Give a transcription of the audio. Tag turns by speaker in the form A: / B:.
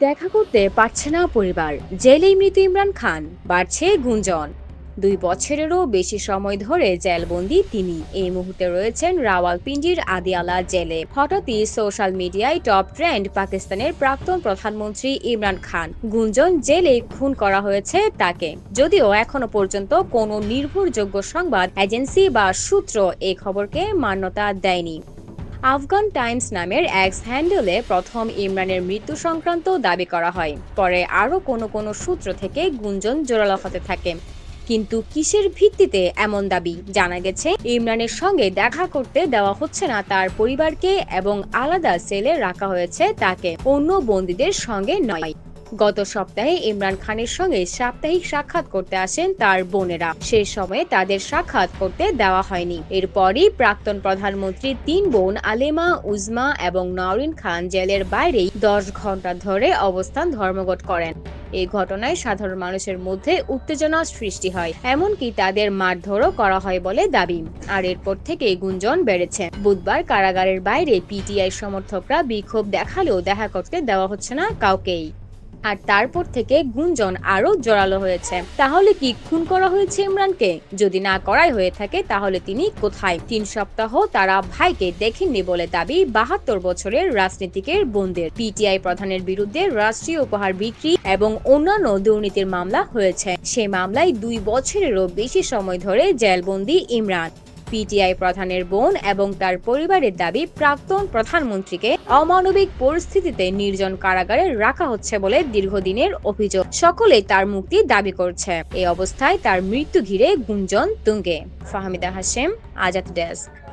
A: দেখা করতে পারছে না পরিবার। জেলেই মৃত ইমরান খান, বাড়ছে গুঞ্জন। দুই বছরেরও বেশি সময় ধরে জেলবন্দি তিনি। এই মুহূর্তে রয়েছেন রাওয়ালপিন্ডির আদিয়ালা জেলে। হঠাৎই সোশ্যাল মিডিয়ায় টপ ট্রেন্ড পাকিস্তানের প্রাক্তন প্রধানমন্ত্রী ইমরান খান। গুঞ্জন জেলে খুন করা হয়েছে তাকে। যদিও এখনও পর্যন্ত কোনো নির্ভরযোগ্য সংবাদ এজেন্সি বা সূত্র এই খবরকে মান্যতা দেয়নি। আফগান টাইমস নামের এক্স হ্যান্ডেলে প্রথম ইমরানের মৃত্যু সংক্রান্ত দাবি করা হয়। পরে আরও কোনো কোনো সূত্র থেকে গুঞ্জন জোরালো হতে থাকে। কিন্তু কিসের ভিত্তিতে এমন দাবি? জানা গেছে, ইমরানের সঙ্গে দেখা করতে দেওয়া হচ্ছে না তার পরিবারকে এবং আলাদা সেলে রাখা হয়েছে তাকে। অন্য বন্দীদের সঙ্গে নয়। গত সপ্তাহে ইমরান খানের সঙ্গে সাপ্তাহিক সাক্ষাৎ করতে আসেন তার বোনেরা। সে সময়ে তাদের সাক্ষাৎ করতে দেওয়া হয়নি। এরপরই প্রাক্তন প্রধানমন্ত্রীর তিন বোন আলেমা, উজমা এবং নওরিন খান জেলের বাইরেই দশ ঘণ্টা ধরে অবস্থান ধর্মঘট করেন। এই ঘটনায় সাধারণ মানুষের মধ্যে উত্তেজনা সৃষ্টি হয়। এমনকি তাদের মারধরও করা হয় বলে দাবি। আর এরপর থেকে গুঞ্জন বেড়েছে। বুধবার কারাগারের বাইরে পিটিআই সমর্থকরা বিক্ষোভ দেখালেও দেখা করতে দেওয়া হচ্ছে না কাউকেই। আর তারপর থেকে গুঞ্জন আরও জোরালো হয়েছে। তাহলে কি খুন করা হয়েছে ইমরানকে? যদি না করাই হয়ে থাকে, তাহলে তিনি কোথায়? তিন সপ্তাহ তারা ভাইকে দেখেননি বলে দাবি বাহাত্তর বছরের রাজনীতিকের বোনদের। পিটিআই প্রধানের বিরুদ্ধে রাষ্ট্রীয় উপহার বিক্রি এবং অন্যান্য দুর্নীতির মামলা হয়েছে। সে মামলায় দুই বছরেরও বেশি সময় ধরে জেলবন্দি ইমরান। পিটিআই প্রধানের বোন এবং তার পরিবারের দাবি, প্রাক্তন প্রধানমন্ত্রীকে অমানবিক পরিস্থিতিতে নির্জন কারাগারে রাখা হচ্ছে বলে দীর্ঘদিনের অভিযোগ। সকলেই তার মুক্তি দাবি করছে। এই অবস্থায় তার মৃত্যু ঘিরে গুঞ্জন তুঙ্গে। ফাহমিদা হাশেম, আজাদ ডেস্ক।